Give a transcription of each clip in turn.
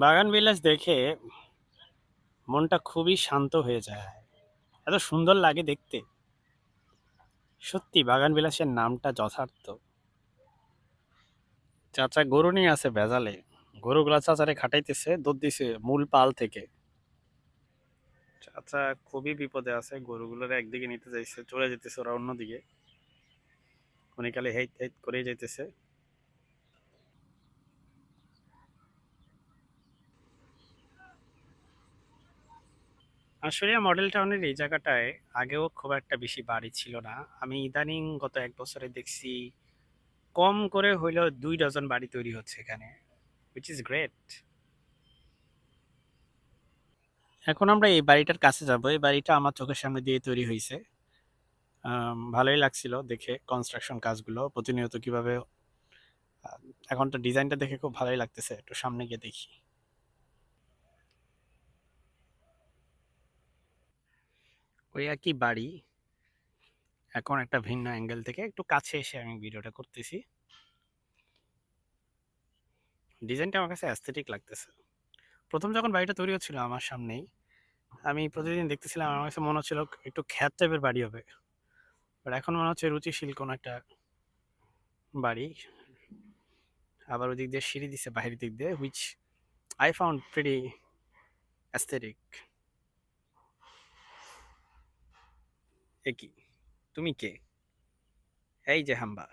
বাগান বিলাস দেখে মনটা খুবই শান্ত হয়ে যায়। এত সুন্দর লাগে দেখতে। সত্যি, বাগান বিলাসের নামটা যথার্থ। চাচা গরু নিয়ে আছে ভেজালে। গরুগুলা চাচারে খাটাইতেছে, দুধ দিছে মূল পাল থেকে। চাচা খুবই বিপদে আছে, গরুগুলোর একদিকে নিতে চাইছে চলে যেতেছে ওরা অন্যদিকে। উনি খালি হেইট হেইট করে যাইতেছে। আসলে মডেল টাউনের এই জায়গাটায় আগেও খুব একটা বেশি বাড়ি ছিল না। আমি ইদানিং গত এক বছরে দেখছি কম করে হইলেও দুই ডজন বাড়ি তৈরি হচ্ছে এখানে উইচ ইজ গ্রেট এখন আমরা এই বাড়িটার কাছে যাব। এই বাড়িটা আমার চোখের সামনে দিয়ে তৈরি হয়েছে ভালোই লাগছিল দেখে কনস্ট্রাকশন কাজগুলো, প্রতিনিয়ত কীভাবে এখন তো ডিজাইনটা দেখে খুব ভালোই লাগতেছে। একটু সামনে গিয়ে দেখি। ওই একই বাড়ি। এখন একটা ভিন্ন অ্যাঙ্গেল থেকে একটু কাছে এসে আমি ভিডিওটা করতেছি। ডিজাইনটা আমার কাছে অ্যাস্থেটিক লাগতেছে। প্রথম যখন বাড়িটা তৈরি হচ্ছিল আমার সামনেই, আমি প্রতিদিন দেখতেছিলাম, আমার কাছে মনে হচ্ছিল একটু খ্যাত টাইপের বাড়ি হবে। বাট এখন মনে হচ্ছে রুচিশীল কোনো একটা বাড়ি। আবার ওদিক দিয়ে সিঁড়ি দিছে বাহির দিক দিয়ে which I found pretty aesthetic এ কি? তুমি কে? এই যে হাম্বা।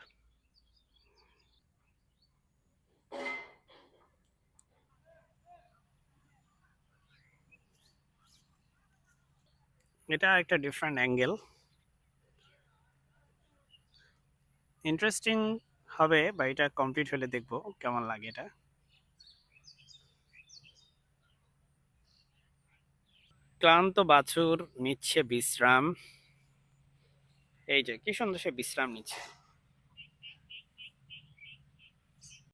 এটা একটা ডিফারেন্ট অ্যাঙ্গেল ইন্টারেস্টিং হবে বা এটা কমপ্লিট হলে দেখব কেমন লাগে এটা। ক্লান্ত বাছুর, নিচ্ছে বিশ্রাম। এই যে কি সুন্দর সে বিশ্রাম নিচ্ছে।